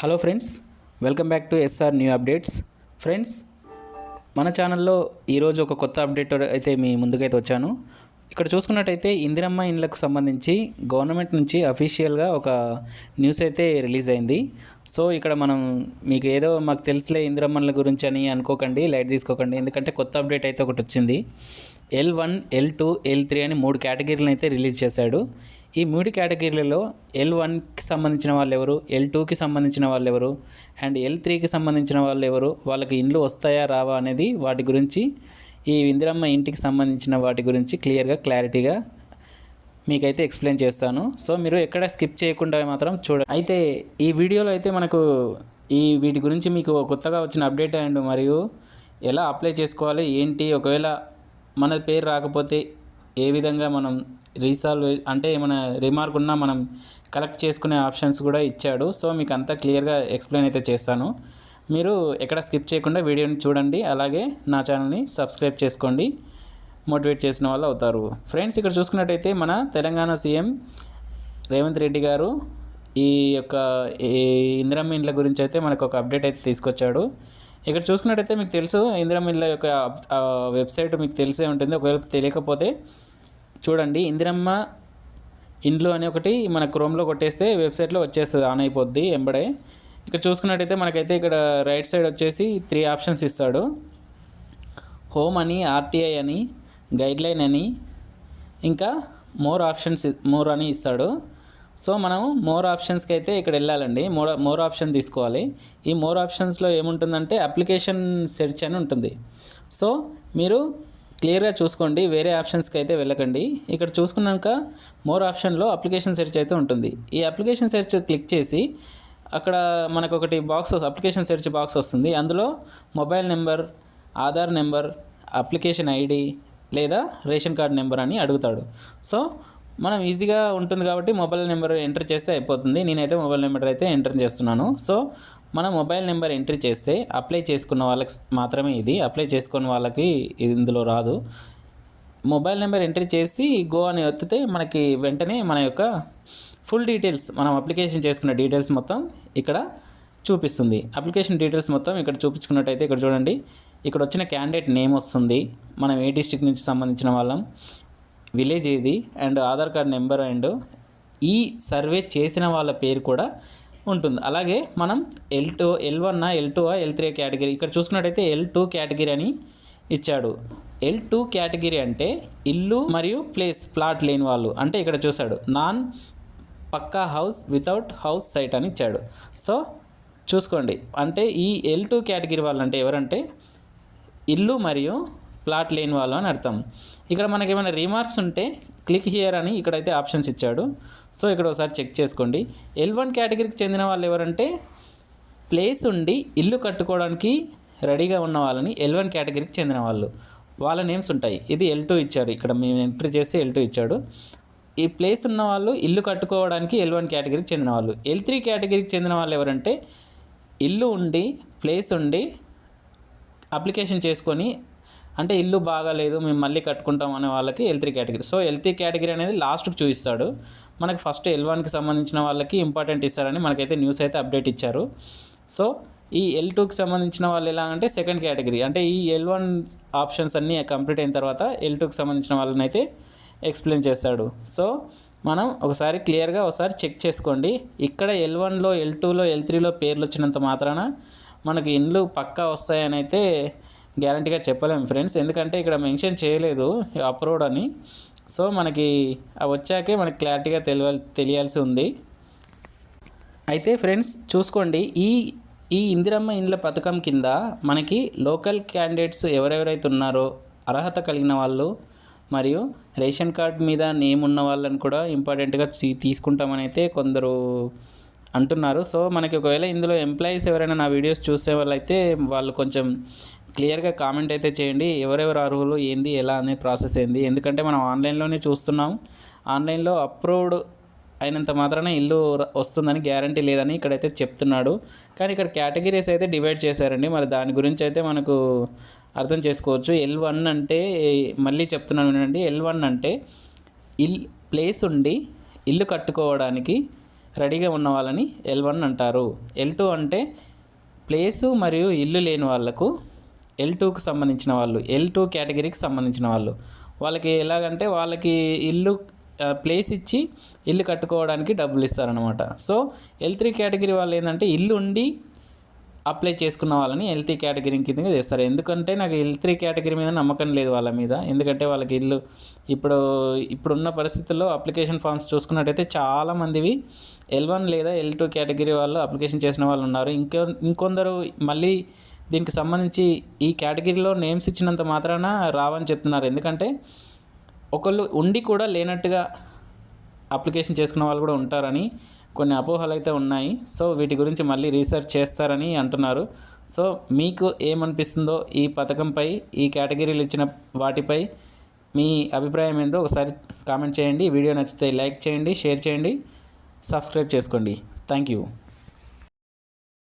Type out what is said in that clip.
Hello friends welcome back to S R new updates. Friends మన ఛానల్లో ఈరోజు ఒక కొత్త అప్డేట్ అయితే మీ ముందుకైతే వచ్చాను. ఇక్కడ చూసుకున్నట్టయితే ఇందిరమ్మ ఇండ్లకు సంబంధించి గవర్నమెంట్ నుంచి అఫీషియల్గా ఒక న్యూస్ అయితే రిలీజ్ అయింది. సో ఇక్కడ మనం మీకు ఏదో మాకు తెలుసులే ఇందిరమ్మల గురించి అని అనుకోకండి లైట్ తీసుకోకండి. ఎందుకంటే కొత్త అప్డేట్ అయితే ఒకటి వచ్చింది. L one L two L three అని మూడు కేటగిరీలను అయితే రిలీజ్ చేశాడు. ఈ మూడు కేటగిరీలలో ఎల్ వన్కి సంబంధించిన వాళ్ళు ఎవరు ఎల్ టూకి సంబంధించిన వాళ్ళు ఎవరు అండ్ ఎల్ త్రీకి సంబంధించిన వాళ్ళు ఎవరు వాళ్ళకి ఇండ్లు వస్తాయా రావా అనేది వాటి గురించి ఈ ఇందిరమ్మ ఇంటికి సంబంధించిన వాటి గురించి క్లియర్గా క్లారిటీగా మీకైతే ఎక్స్ప్లెయిన్ చేస్తాను. సో మీరు ఎక్కడ స్కిప్ చేయకుండా మాత్రం చూడండి అయితే ఈ వీడియోలో అయితే మనకు ఈ వీటి గురించి మీకు కొత్తగా వచ్చిన అప్డేట్ అండ్ మరియు ఎలా అప్లై చేసుకోవాలి ఏంటి ఒకవేళ మన పేరు రాకపోతే ఏ విధంగా మనం రీసాల్వ్ అంటే ఏమైనా రిమార్క్ ఉన్నా మనం కలెక్ట్ చేసుకునే ఆప్షన్స్ కూడా ఇచ్చాడు. సో మీకు అంతా క్లియర్గా ఎక్స్ప్లెయిన్ అయితే చేస్తాను. మీరు ఎక్కడ స్కిప్ చేయకుండా వీడియోని చూడండి. అలాగే నా ఛానల్ని సబ్స్క్రైబ్ చేసుకోండి. మోటివేట్ చేసిన వాళ్ళు అవుతారు. ఫ్రెండ్స్ ఇక్కడ చూసుకున్నట్టయితే మన తెలంగాణ సీఎం రేవంత్ రెడ్డి గారు ఈ యొక్క ఇందిరమ్మ ఇండ్ల గురించి అయితే మనకు ఒక అప్డేట్ అయితే తీసుకొచ్చాడు. ఇక్కడ చూసుకున్నట్టయితే మీకు తెలుసు ఇందిరమ్మ ఇండ్ల యొక్క వెబ్సైట్ మీకు తెలిసే ఉంటుంది. ఒకవేళ తెలియకపోతే చూడండి ఇందిరమ్మ ఇండ్లు అని ఒకటి మన క్రోమ్లో కొట్టేస్తే వెబ్సైట్లో వచ్చేస్తుంది ఆన్ అయిపోద్ది ఎంబడే. ఇక్కడ చూసుకున్నట్టయితే మనకైతే ఇక్కడ రైట్ సైడ్ వచ్చేసి త్రీ ఆప్షన్స్ ఇస్తాడు. హోమ్ అని ఆర్టీఐ అని గైడ్లైన్ అని ఇంకా మోర్ ఆప్షన్స్ మోర్ అని ఇస్తాడు. సో మనం మోర్ ఆప్షన్స్కి అయితే ఇక్కడ వెళ్ళాలండి. మోర్ మోర్ ఆప్షన్ తీసుకోవాలి. ఈ మోర్ ఆప్షన్స్లో ఏముంటుందంటే అప్లికేషన్ సెర్చ్ అని ఉంటుంది. సో మీరు క్లియర్గా చూసుకోండి వేరే ఆప్షన్స్కి అయితే వెళ్ళకండి. ఇక్కడ చూసుకున్నాక మోర్ ఆప్షన్లో అప్లికేషన్ సెర్చ్ అయితే ఉంటుంది. ఈ అప్లికేషన్ సెర్చ్ క్లిక్ చేసి అక్కడ మనకు ఒకటి బాక్స్ అప్లికేషన్ సెర్చ్ బాక్స్ వస్తుంది. అందులో mobile number Aadhaar number application ID లేదా రేషన్ కార్డ్ నెంబర్ అని అడుగుతాడు. సో మనం ఈజీగా ఉంటుంది కాబట్టి మొబైల్ నెంబర్ ఎంటర్ చేస్తే అయిపోతుంది. నేనైతే మొబైల్ నెంబర్ అయితే ఎంటర్ చేస్తున్నాను. సో మన మొబైల్ నెంబర్ ఎంట్రీ చేస్తే అప్లై చేసుకున్న వాళ్ళకి మాత్రమే ఇది. అప్లై చేసుకున్న వాళ్ళకి ఇది ఇందులో రాదు. మొబైల్ నెంబర్ ఎంట్రీ చేసి గో అని ఒత్తితే మనకి వెంటనే మన యొక్క ఫుల్ డీటెయిల్స్ మనం అప్లికేషన్ చేసుకున్న డీటెయిల్స్ మొత్తం ఇక్కడ చూపిస్తుంది. అప్లికేషన్ డీటెయిల్స్ మొత్తం ఇక్కడ చూపించుకున్నట్టయితే ఇక్కడ చూడండి. ఇక్కడ వచ్చిన క్యాండిడేట్ నేమ్ వస్తుంది. మనం ఏ డిస్టిక్ నుంచి సంబంధించిన వాళ్ళం విలేజ్ ఏది and Aadhaar card number and ఈ సర్వే చేసిన వాళ్ళ పేరు కూడా ఉంటుంది. అలాగే మనం L two L one L two L three category ఇక్కడ చూసుకున్నట్టయితే ఎల్ టూ కేటగిరీ అని ఇచ్చాడు. ఎల్ టూ కేటగిరీ అంటే ఇల్లు మరియు ప్లేస్ ప్లాట్ లేని వాళ్ళు. అంటే ఇక్కడ చూశాడు. Non pucca house without house site అని ఇచ్చాడు. సో చూసుకోండి. అంటే ఈ ఎల్ టూ కేటగిరీ వాళ్ళు అంటే ఎవరంటే ఇల్లు మరియు ప్లాట్ లేని వాళ్ళు అని అర్థం. ఇక్కడ మనకి ఏమైనా రీమార్క్స్ ఉంటే క్లిక్ హియర్ అని ఇక్కడైతే ఆప్షన్స్ ఇచ్చాడు. సో ఇక్కడ ఒకసారి చెక్ చేసుకోండి. ఎల్ వన్ కేటగిరీకి చెందిన వాళ్ళు ఎవరంటే ప్లేస్ ఉండి ఇల్లు కట్టుకోవడానికి రెడీగా ఉన్న వాళ్ళని ఎల్ వన్ కేటగిరీకి చెందిన వాళ్ళు. వాళ్ళ నేమ్స్ ఉంటాయి. ఇది ఎల్ టూ ఇచ్చారు ఇక్కడ మేము ఎంట్రీ చేసి ఎల్ టూ ఇచ్చాడు. ఈ ప్లేస్ ఉన్న వాళ్ళు ఇల్లు కట్టుకోవడానికి ఎల్ వన్ కేటగిరీకి చెందిన వాళ్ళు. ఎల్ త్రీ కేటగిరీకి చెందిన వాళ్ళు ఎవరంటే ఇల్లు ఉండి ప్లేస్ ఉండి అప్లికేషన్ చేసుకొని అంటే ఇల్లు బాగాలేదు మేము మళ్ళీ కట్టుకుంటాం అనే వాళ్ళకి L three category so L three category అనేది లాస్ట్కి చూపిస్తాడు. మనకి ఫస్ట్ ఎల్ వన్కి సంబంధించిన వాళ్ళకి ఇంపార్టెంట్ ఇస్తారని మనకైతే న్యూస్ అయితే అప్డేట్ ఇచ్చారు. సో ఈ ఎల్ టూకి సంబంధించిన వాళ్ళు ఎలా అంటే సెకండ్ కేటగిరీ అంటే ఈ ఎల్ వన్ ఆప్షన్స్ అన్నీ కంప్లీట్ అయిన తర్వాత ఎల్ టూకి సంబంధించిన వాళ్ళని అయితే ఎక్స్ప్లెయిన్ చేస్తాడు. సో మనం ఒకసారి క్లియర్గా ఒకసారి చెక్ చేసుకోండి. ఇక్కడ ఎల్ వన్లో ఎల్ టూలో ఎల్ త్రీలో పేర్లు వచ్చినంత మాత్రాన మనకి ఇండ్లు పక్కా వస్తాయని అయితే గ్యారంటీగా చెప్పలేము ఫ్రెండ్స్. ఎందుకంటే ఇక్కడ మెన్షన్ చేయలేదు అప్రూవ్డ్ అని. సో మనకి అవి వచ్చాకే మనకి క్లారిటీగా తెలియ తెలియాల్సి ఉంది. అయితే ఫ్రెండ్స్ చూసుకోండి. ఈ ఈ ఇందిరమ్మ ఇండ్ల పథకం కింద మనకి లోకల్ క్యాండిడేట్స్ ఎవరెవరైతే ఉన్నారో అర్హత కలిగిన వాళ్ళు మరియు రేషన్ కార్డ్ మీద నేమ్ ఉన్న వాళ్ళని కూడా ఇంపార్టెంట్గా తీసుకుంటామని అయితే కొందరు అంటున్నారు. సో మనకి ఒకవేళ ఇందులో ఎంప్లాయీస్ ఎవరైనా నా వీడియోస్ చూసే వాళ్ళైతే వాళ్ళు కొంచెం క్లియర్గా కామెంట్ అయితే చేయండి. ఎవరెవరు అర్హులు ఏంది ఎలా అనే ప్రాసెస్ ఏంది? ఎందుకంటే మనం ఆన్లైన్లోనే చూస్తున్నాం. ఆన్లైన్లో అప్రూవ్డ్ అయినంత మాత్రాన ఇల్లు వస్తుందని గ్యారంటీ లేదని ఇక్కడైతే చెప్తున్నాడు. కానీ ఇక్కడ కేటగిరీస్ అయితే డివైడ్ చేశారండి. మరి దాని గురించి అయితే మనకు అర్థం చేసుకోవచ్చు. ఎల్ వన్ అంటే మళ్ళీ చెప్తున్నాను వినండి. ఎల్ వన్ అంటే ఇల్ ప్లేస్ ఉండి ఇల్లు కట్టుకోవడానికి రెడీగా ఉన్న వాళ్ళని ఎల్ వన్ అంటారు. ఎల్ టూ అంటే ప్లేసు మరియు ఇల్లు లేని వాళ్ళకు ఎల్ టూకి సంబంధించిన వాళ్ళు ఎల్ టూ కేటగిరీకి సంబంధించిన వాళ్ళు. వాళ్ళకి ఎలాగంటే వాళ్ళకి ఇల్లు ప్లేస్ ఇచ్చి ఇల్లు కట్టుకోవడానికి డబ్బులు ఇస్తారనమాట సో ఎల్ త్రీ కేటగిరీ వాళ్ళు ఏంటంటే ఇల్లు ఉండి అప్లై చేసుకున్న వాళ్ళని ఎల్ త్రీ కేటగిరీ కింద చేస్తారు. ఎందుకంటే నాకు ఎల్ త్రీ కేటగిరీ మీద నమ్మకం లేదు వాళ్ళ మీద. ఎందుకంటే వాళ్ళకి ఇల్లు ఇప్పుడు ఇప్పుడున్న పరిస్థితుల్లో అప్లికేషన్ ఫామ్స్ చూసుకున్నట్టయితే చాలామందివి ఎల్ వన్ లేదా ఎల్ టూ కేటగిరీ వాళ్ళు అప్లికేషన్ చేసిన వాళ్ళు ఉన్నారు. ఇంకో ఇంకొందరు మళ్ళీ దీనికి సంబంధించి ఈ కేటగిరీలో నేమ్స్ ఇచ్చినంత మాత్రాన రావని చెప్తున్నారు. ఎందుకంటే ఒకళ్ళు ఉండి కూడా లేనట్టుగా అప్లికేషన్ చేసుకున్న వాళ్ళు కూడా ఉంటారని కొన్ని అపోహలు అయితే ఉన్నాయి. సో వీటి గురించి మళ్ళీ రీసెర్చ్ చేస్తారని అంటున్నారు. సో మీకు ఏమనిపిస్తుందో ఈ పథకంపై ఈ కేటగిరీలు ఇచ్చిన వాటిపై మీ అభిప్రాయం ఏందో ఒకసారి కామెంట్ చేయండి. వీడియో నచ్చితే లైక్ చేయండి షేర్ చేయండి సబ్స్క్రైబ్ చేసుకోండి. Thank you.